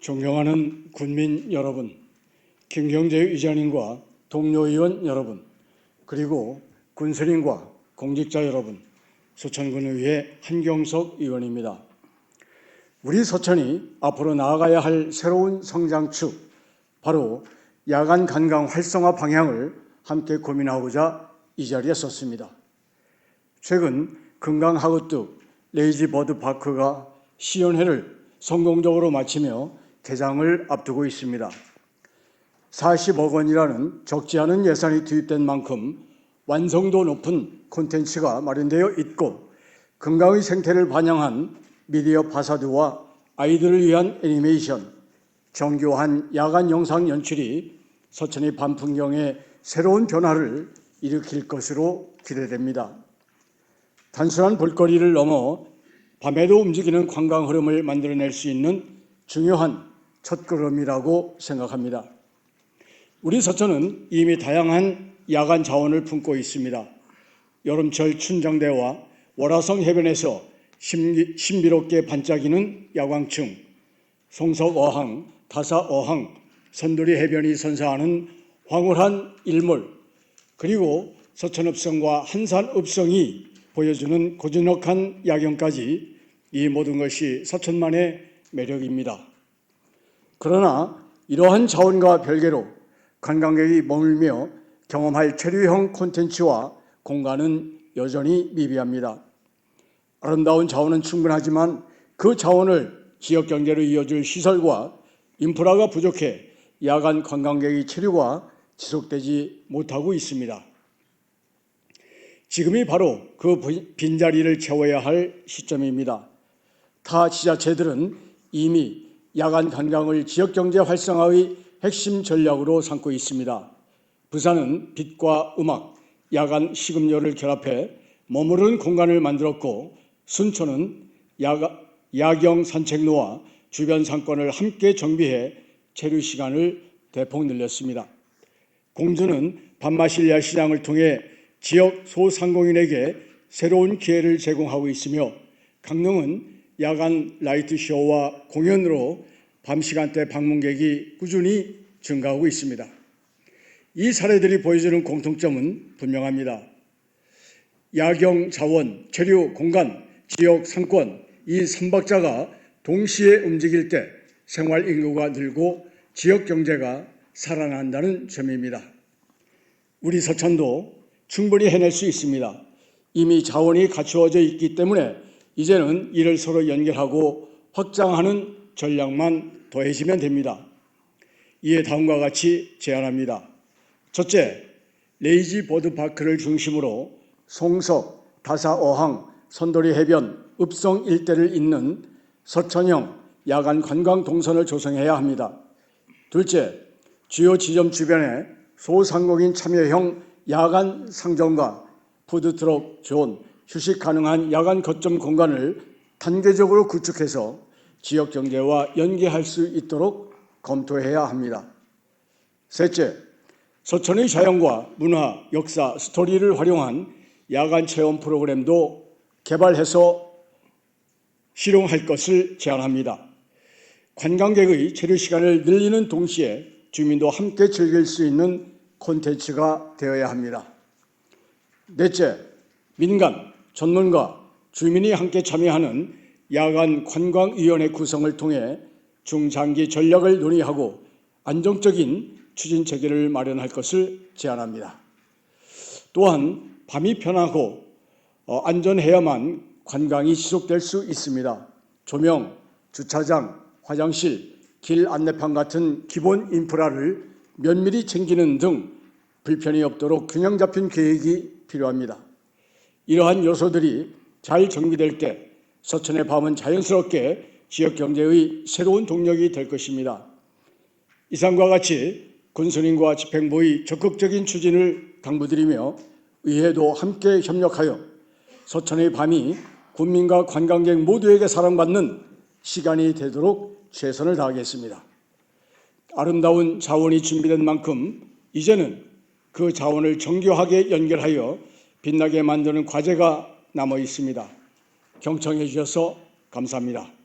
존경하는 군민 여러분, 김경재 의장님과 동료 의원 여러분, 그리고 군수님과 공직자 여러분, 서천군의회 한경석 의원입니다. 우리 서천이 앞으로 나아가야 할 새로운 성장축, 바로 야간 관광 활성화 방향을 함께 고민하고자 이 자리에 섰습니다. 최근 금강하구뚝 레이지버드 파크가 시연회를 성공적으로 마치며 개장을 앞두고 있습니다. 40억 원이라는 적지 않은 예산이 투입된 만큼 완성도 높은 콘텐츠가 마련되어 있고 금강의 생태를 반영한 미디어 파사드와 아이들을 위한 애니메이션, 정교한 야간 영상 연출이 서천의 밤 풍경에 새로운 변화를 일으킬 것으로 기대됩니다. 단순한 볼거리를 넘어 밤에도 움직이는 관광 흐름을 만들어낼 수 있는 중요한 첫걸음이라고 생각합니다. 우리 서천은 이미 다양한 야간 자원을 품고 있습니다. 여름철 춘정대와 월화성 해변에서 신비, 신비 롭게 반짝이는 야광층, 송석 어항, 다사 어항, 선두리 해변이 선사하는 황홀한 일몰, 그리고 서천읍성과 한산읍성이 보여주는 고즈넉한 야경까지 이 모든 것이 서천만의 매력입니다. 그러나 이러한 자원과 별개로 관광객이 머물며 경험할 체류형 콘텐츠와 공간은 여전히 미비합니다. 아름다운 자원은 충분하지만 그 자원을 지역 경제로 이어줄 시설과 인프라가 부족해 야간 관광객의 체류가 지속되지 못하고 있습니다. 지금이 바로 그 빈자리를 채워야 할 시점입니다. 타 지자체들은 이미 야간 관광을 지역 경제 활성화의 핵심 전략으로 삼고 있습니다. 부산은 빛과 음악, 야간 식음료를 결합해 머무른 공간을 만들었고 순천은 야가, 야경 산책로와 주변 상권을 함께 정비해 체류 시간을 대폭 늘렸습니다. 공주는 밤마실야 시장을 통해 지역 소상공인에게 새로운 기회를 제공하고 있으며 강릉은 야간 라이트 쇼와 공연으로 밤 시간대 방문객이 꾸준히 증가하고 있습니다. 이 사례들이 보여주는 공통점은 분명합니다. 야경 자원, 체류 공간, 지역 상권 이 삼박자가 동시에 움직일 때 생활 인구가 늘고 지역 경제가 살아난다는 점입니다. 우리 서천도 충분히 해낼 수 있습니다. 이미 자원이 갖추어져 있기 때문에 이제는 이를 서로 연결하고 확장하는 전략만 더해지면 됩니다. 이에 다음과 같이 제안합니다. 첫째, 레이지 보드 파크를 중심으로 송석, 다사 어항, 선도리 해변, 읍성 일대를 잇는 서천형 야간 관광 동선을 조성해야 합니다. 둘째, 주요 지점 주변에 소상공인 참여형 야간 상점과 푸드트럭 존, 휴식 가능한 야간 거점 공간을 단계적으로 구축해서 지역 경제와 연계할 수 있도록 검토해야 합니다. 셋째, 서천의 자연과 문화, 역사, 스토리를 활용한 야간 체험 프로그램도 개발해서 실용할 것을 제안합니다. 관광객의 체류 시간을 늘리는 동시에 주민도 함께 즐길 수 있는 콘텐츠가 되어야 합니다. 넷째, 민간, 전문가, 주민이 함께 참여하는 야간 관광위원회 구성을 통해 중장기 전략을 논의하고 안정적인 추진 체계를 마련할 것을 제안합니다. 또한 밤이 편하고 어, 안전해야만 관광이 지속될 수 있습니다. 조명, 주차장, 화장실, 길 안내판 같은 기본 인프라를 면밀히 챙기는 등 불편이 없도록 균형 잡힌 계획이 필요합니다. 이러한 요소들이 잘 정비될 때 서천의 밤은 자연스럽게 지역 경제의 새로운 동력이 될 것입니다. 이상과 같이 군수님과 집행부의 적극적인 추진을 당부드리며 의회도 함께 협력하여 서천의 밤이 국민과 관광객 모두에게 사랑받는 시간이 되도록 최선을 다하겠습니다. 아름다운 자원이 준비된 만큼 이제는 그 자원을 정교하게 연결하여 빛나게 만드는 과제가 남아 있습니다. 경청해 주셔서 감사합니다.